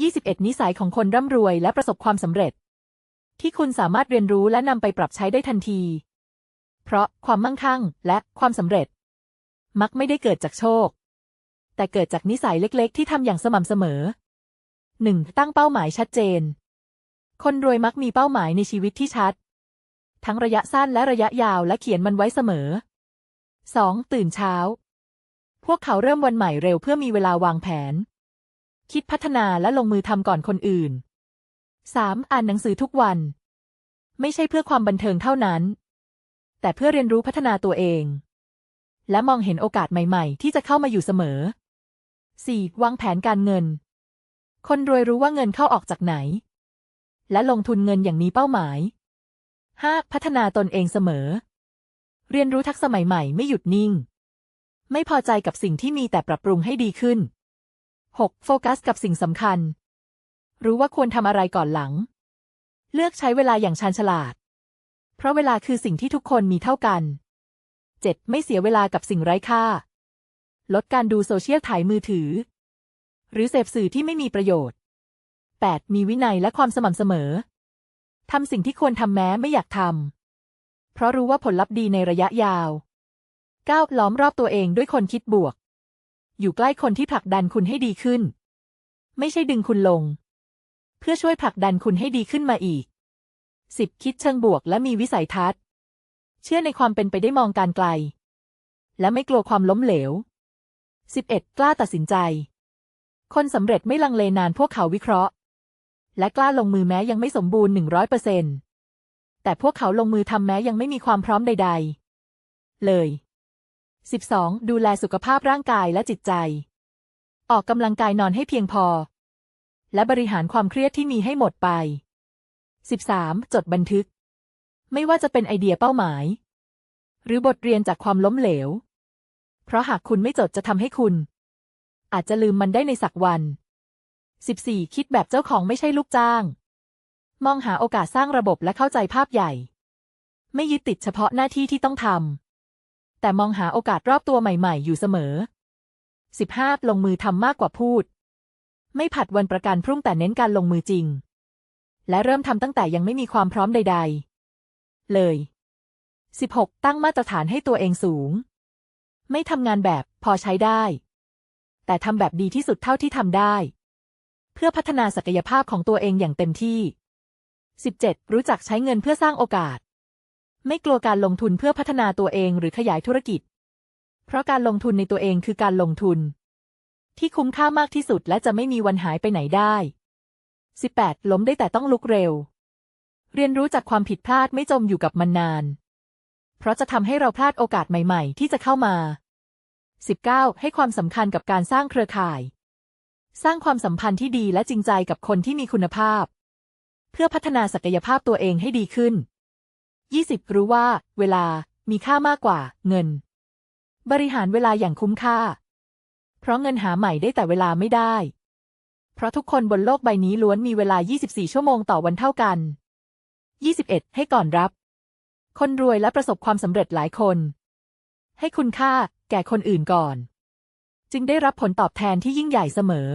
21 นิสัยของคนร่ำรวยและประสบความสำเร็จ ที่คุณสามารถเรียนรู้และนำไปปรับใช้ได้ทันที เพราะความมั่งคั่งและความสำเร็จ มักไม่ได้เกิดจากโชค แต่เกิดจากนิสัยเล็กๆ ที่ทำอย่างสม่ำเสมอ 1. ตั้งเป้าหมายชัดเจน คนรวยมักมีเป้าหมายในชีวิตที่ชัด ทั้งระยะสั้นและระยะยาวและเขียนมันไว้เสมอ 2. ตื่นเช้า พวกเขาเริ่มวันใหม่เร็วเพื่อมีเวลาวางแผน คิดพัฒนาและลงมือทำก่อนคนอื่น 3. อ่านหนังสือทุกวัน ไม่ใช่เพื่อความบันเทิงเท่านั้น แต่เพื่อเรียนรู้พัฒนาตัวเอง และมองเห็นโอกาสใหม่ๆ ที่จะเข้ามาอยู่เสมอ 4. วางแผนการเงิน คนรวยรู้ว่าเงินเข้าออกจากไหน และลงทุนเงินอย่างมีเป้าหมาย 5. พัฒนาตนเองเสมอ เรียนรู้ทักษะใหม่ๆ ไม่หยุดนิ่ง ไม่พอใจกับสิ่งที่มีแต่ปรับปรุงให้ดีขึ้น 6. โฟกัสกับสิ่งสำคัญ รู้ว่าควรทำอะไรก่อนหลัง เลือกใช้เวลาอย่างชาญฉลาด เพราะเวลาคือสิ่งที่ทุกคนมีเท่ากัน 7. ไม่เสียเวลากับสิ่งไร้ค่า ลดการดูโซเชียลถ่ายมือถือ หรือเสพสื่อที่ไม่มีประโยชน์ 8. มีวินัยและความสม่ำเสมอ ทำสิ่งที่ควรทำแม้ไม่อยากทำ เพราะรู้ว่าผลลัพธ์ดีในระยะยาว 9. ล้อมรอบตัวเองด้วยคนคิดบวก อยู่ใกล้คนที่ผลักดันคุณให้ดีขึ้น ไม่ใช่ดึงคุณลง เพื่อช่วยผลักดันคุณให้ดีขึ้นมาอีก 10. คิดเชิงบวกและมีวิสัยทัศน์ เชื่อในความเป็นไปได้มองการไกล และไม่กลัวความล้มเหลว 11. กล้าตัดสินใจ คนสำเร็จไม่ลังเลนานพวกเขาวิเคราะห์ และกล้าลงมือแม้ยังไม่สมบูรณ์100%แต่พวกเขาลงมือทำแม้ยังไม่มีความพร้อมใด ๆ เลย 12. ดูแลสุขภาพร่างกายและจิตใจ ออกกำลังกายนอนให้เพียงพอ และบริหารความเครียดที่มีให้หมดไป 13. จดบันทึก ไม่ว่าจะเป็นไอเดียเป้าหมาย หรือบทเรียนจากความล้มเหลว เพราะหากคุณไม่จดจะทำให้คุณ อาจจะลืมมันได้ในสักวัน 14. คิดแบบเจ้าของไม่ใช่ลูกจ้าง มองหาโอกาสสร้างระบบและเข้าใจภาพใหญ่ ไม่ยึดติดเฉพาะหน้าที่ที่ต้องทำ แต่มองหาโอกาสรอบตัวใหม่ๆ อยู่เสมอ 15. ลงมือทำมากกว่าพูด ไม่ผัดวันประกันพรุ่งแต่เน้นการลงมือจริง และเริ่มทำตั้งแต่ยังไม่มีความพร้อมใด ๆ เลย 16. ตั้งมาตรฐานให้ตัวเองสูง ไม่ทำงานแบบพอใช้ได้ แต่ทำแบบดีที่สุดเท่าที่ทำได้ เพื่อพัฒนาศักยภาพของตัวเองอย่างเต็มที่ 17. รู้จักใช้เงินเพื่อสร้างโอกาส ไม่กลัวการลงทุนเพื่อพัฒนาตัวเองหรือขยายธุรกิจ เพราะการลงทุนในตัวเองคือการลงทุน ที่คุ้มค่ามากที่สุดและจะไม่มีวันหายไปไหนได้ 18. ล้มได้แต่ต้องลุกเร็ว เรียนรู้จากความผิดพลาดไม่จมอยู่กับมันนาน เพราะจะทำให้เราพลาดโอกาสใหม่ ๆ ที่จะเข้ามา 19. ให้ความสำคัญกับการสร้างเครือข่าย สร้างความสัมพันธ์ที่ดีและจริงใจกับคนที่มีคุณภาพ เพื่อพัฒนาศักยภาพตัวเองให้ดีขึ้น 20. รู้ว่า เวลามีค่ามากกว่า เงิน บริหารเวลาอย่างคุ้มค่า เพราะเงินหาใหม่ได้แต่เวลาไม่ได้ เพราะทุกคนบนโลกใบนี้ล้วนมีเวลา 24 ชั่วโมงต่อวันเท่ากัน 21. ให้ก่อนรับ คนรวยและประสบความสำเร็จหลายคน ให้คุณค่าแก่คนอื่นก่อน จึงได้รับผลตอบแทนที่ยิ่งใหญ่เสมอ